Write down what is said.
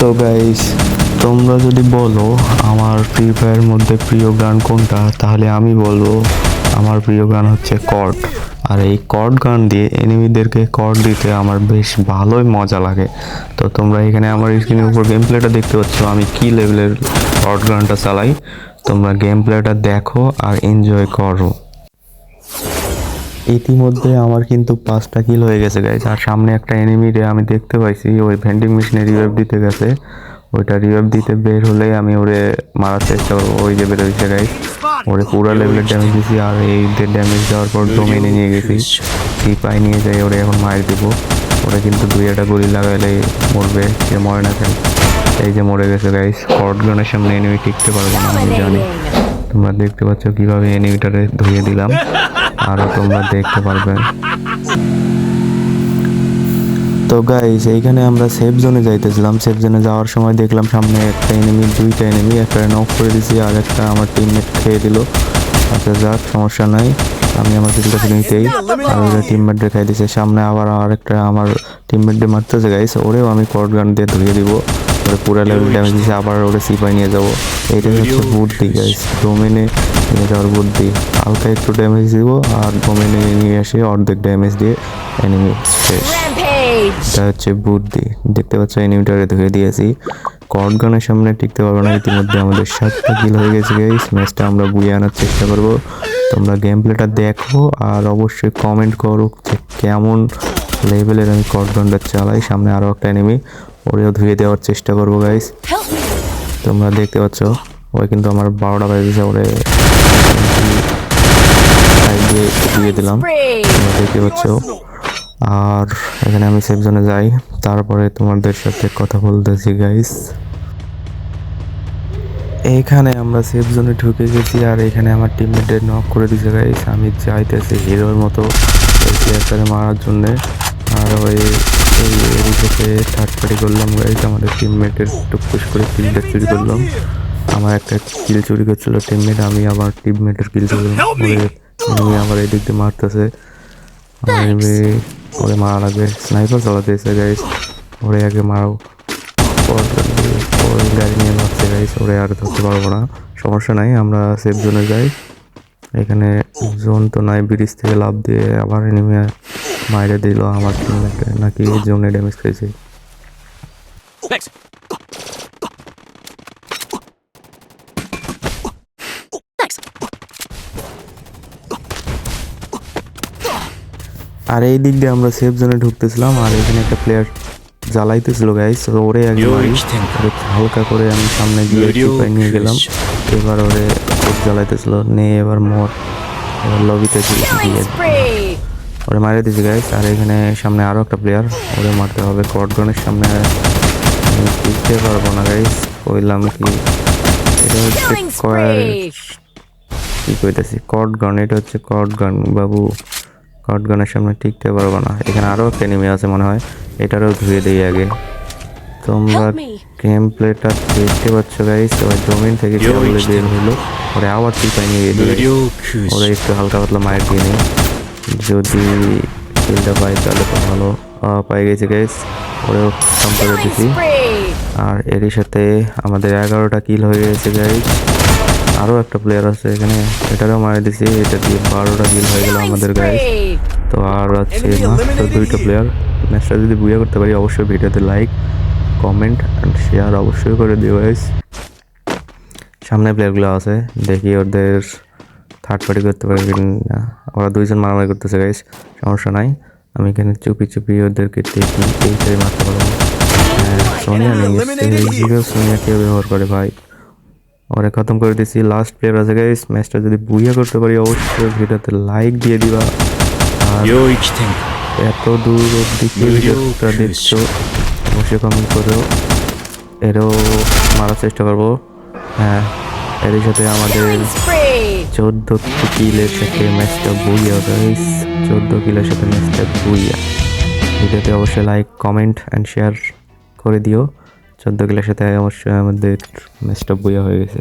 তো গাইস তোমরা যদি বলো আমার ফ্রি ফায়ার মধ্যে প্রিয় গান কোনটা, তাহলে আমি বলব আমার প্রিয় গান হচ্ছে কর্ড আর এই কর্ড গান দিয়ে এনিমিদেরকে কর্ড দিতে আমার বেশ ভালোই মজা লাগে। তো তোমরা এখানে আমার স্ক্রিনের উপর গেম প্লেটা দেখতে পাচ্ছ, আমি কি লেভেলের কর্ড গানটা চালাই। তোমরা গেম প্লেটা দেখো আর এনজয় করো। ইতিমধ্যে আমার কিন্তু পাঁচটা কিল হয়ে গেছে গাইজ আর সামনে একটা এনিমিরে আমি দেখতে পাইছি, ওই ভেন্ডিং মেশিনে রিভাইভ দিতে গেছে। ওইটা রিভাইভ দিতে বের হলেই আমি ওরে মারার চেষ্টা করব। ওই যে বের হয়েছে গাইজ ওরে পুরো লেভেলের ড্যামেজ দিছি, আর এই ড্যামেজ দেওয়ার পর ডোমেনে নিয়ে গেছি। সিপাই নিয়ে যাই, ওরে এখন মার দিব। ওরে কিন্তু দুই একটা গুলি লাগাইলে মরবে, যে মরে না কেন। এই যে মরে গেছে গাইজ কর্ড গানের সামনে এনিমি টিকতে পারব না, আমি জানি। তোমরা দেখতে পাচ্ছ কীভাবে এনিমিটারে ধুয়ে দিলাম। আরও তোমরা দেখতে পারবে। তো গাইস এইখানে আমরা সেফ জোনে যাইতেছিলাম। সেফ জোনে যাওয়ার সময় দেখলাম সামনে একটা এনিমি দুইটা এনিমি একটা নক করে দিছি আর একটা আমার টিমমেট খেয়ে দিল। আচ্ছা যাক, সমস্যা নাই। আমি আমার কিলটা নিতেই আর ওই টিমমেট দেখাই দিছে। সামনে আবার আর একটা আমার টিমমেট দিয়ে মারতেছে গাইস ওরেও আমি কর্ড গান দিয়ে ধুয়ে দিব। ওরে পুরো লেভেল ড্যামেজ দিছে, আবার ওরে সিপাই নিয়ে যাব। এইটাই হচ্ছে বুদ্ধি গাইস ডোমেনে নিয়ে যাওয়ার বুদ্ধি। হালকা একটু ড্যামেজ দিব আর ডোমেনে নিয়ে নিয়ে এসে অর্ধেক ড্যামেজ দিয়ে এনিমি শেষ! এটা হচ্ছে বুদ্ধি। দেখতে পাচ্ছ এনিমিটারে ধুয়ে দিয়েছি। কর্ড গানের সামনে টিকতে পারব না ইতিমধ্যে আমাদের সাতটা কিল হয়ে গেছে গাইস ম্যাচটা আমরা বুয়ে আনার চেষ্টা করব। তোমরা গেম প্লেটা দেখো আর অবশ্যই কমেন্ট করো যে কেমন লেভেলের আমি কর্ড গানটা চালাই। সামনে আরও একটা এনিমি ওরেও ধুয়ে দেওয়ার চেষ্টা করব গাইস তোমরা দেখতে পাচ্ছ ওই কিন্তু আমার বারোটা বাজে ওরে দিয়ে দিয়ে দিলাম। দেখতে পাচ্ছ? আর এখানে আমি সেফ জোনে যাই। তারপরে তোমাদের সাথে কথা বলতেছি গাইস এইখানে আমরা সেফ জোনে ঢুকে গেছি আর এখানে আমার টিমমেটের নক করে দিছে গাইস আমি চাইতেছি হিরোর মতো এই প্লেয়ারটারে মারার জন্যে। আর ওই এই এদিকে থার্ড পার্টি করলাম গাইস আমাদের টিমমেটের টুকুস করে কিলটা চুরি করলাম। আমার একটা কিল চুরি করছিল টিমমেট আমি আমার টিমমেটের কিল চুরি করলাম enemy আবার এদিক দিয়ে মারতেছে। আমি ওরে মারা লাগবে স্নাইপার চালাতেছে গাইস ওরে আগে মারাও। গাড়ি নিয়ে মারছে গাইস ওরে আর ধরতে পারব না। সমস্যা নাই আমরা সেফ জোনে যাই। এখানে জোন তো নাই ব্রিজ থেকে লাভ দিয়ে আবার এনিমে মাইরে দিল আমার টিমমেটে নাকি জোনে ড্যামেজ খেয়েছে আর এই দিক দিয়ে আমরা সেফ জোনে ঢুকতেছিলাম আর এখানে একটা প্লেয়ার জ্বালাইতেছিল গাইস ওরে আগে মারি ওরে হালকা করে আমি সামনে গিয়ে চিপাই নিয়ে গেলাম। এবার ওরে জ্বালাইতেছিল নে এবার মোর। এবার লবিতে গিয়ে! ওরে মারিয়ে দিয়েছি গাইস আর এখানে সামনে আরও একটা প্লেয়ার ওরে মারতে হবে। কটগনের সামনে টিকতে পারব না গাইস কইলাম কি? এটা হচ্ছে কয়ার কি কইতেছি? কট গান এটা হচ্ছে কট গান বাবু। কটগনের সামনে টিকতে পারব না। এখানে আরও একটা নেমে আছে মনে হয়। এটারও ধুয়ে দিই আগে। তোমরা গেম প্লেটা দেখতে পাচ্ছ গাইস এবার জমিন থেকে বলে বের হলো। ওরা আবার ঠিক নিয়ে ওরা একটু হালকা পাতলা মায়ের দিয়ে নিই যদি কিলটা পাই তাহলে তো ভালো। পাই গেছে গাইস ওরেও কম করে দিছি। আর এরই সাথে আমাদের এগারোটা কিল হয়ে গেছে গাইস আরও একটা প্লেয়ার আছে এখানে। এটারও মারে দিছি। এটা দিয়ে বারোটা কিল হয়ে গেল আমাদের গায়ে তো আর আছে মাত্র দুইটা প্লেয়ার ম্যাচটা যদি বুঝে করতে পারি অবশ্যই ভিডিওতে লাইক কমেন্ট অ্যান্ড শেয়ার অবশ্যই করে দিও গাইস সামনে প্লেয়ারগুলো আছে। দেখি ওদের থার্ড পার্টি করতে পারি না ওরা দুইজন মারামারি করতেছে গাইস সমস্যা নাই। আমি এখানে চুপি চুপি ওদেরকে মারতে পারব হ্যাঁ, সোনিয়া নেই জিরো সোনিয়া কেউ ব্যবহার করে ভাই? আমরা খতম করে দিয়েছি। লাস্ট প্লেয়ার আছে গাইস ম্যাচটা যদি বুইয়া করতে পারি অবশ্যই ভিডিওতে লাইক দিয়ে দিবা। এত দূর অব্দি ভিডিওটা দেখছ অবশ্যই কমেন্ট করো। এরও মারার চেষ্টা করব। হ্যাঁ এর সাথে আমাদের চোদ্দ কিলের সাথে ম্যাচটা বুইয়া গাইস চোদ্দ কিলের সাথে ম্যাচটা বুইয়া। ভিডিওতে অবশ্যই লাইক কমেন্ট অ্যান্ড শেয়ার করে দিও। চোদ্দ কিলের সাথে অবশ্যই আমাদের ম্যাচটা বইয়া হয়ে গেছে।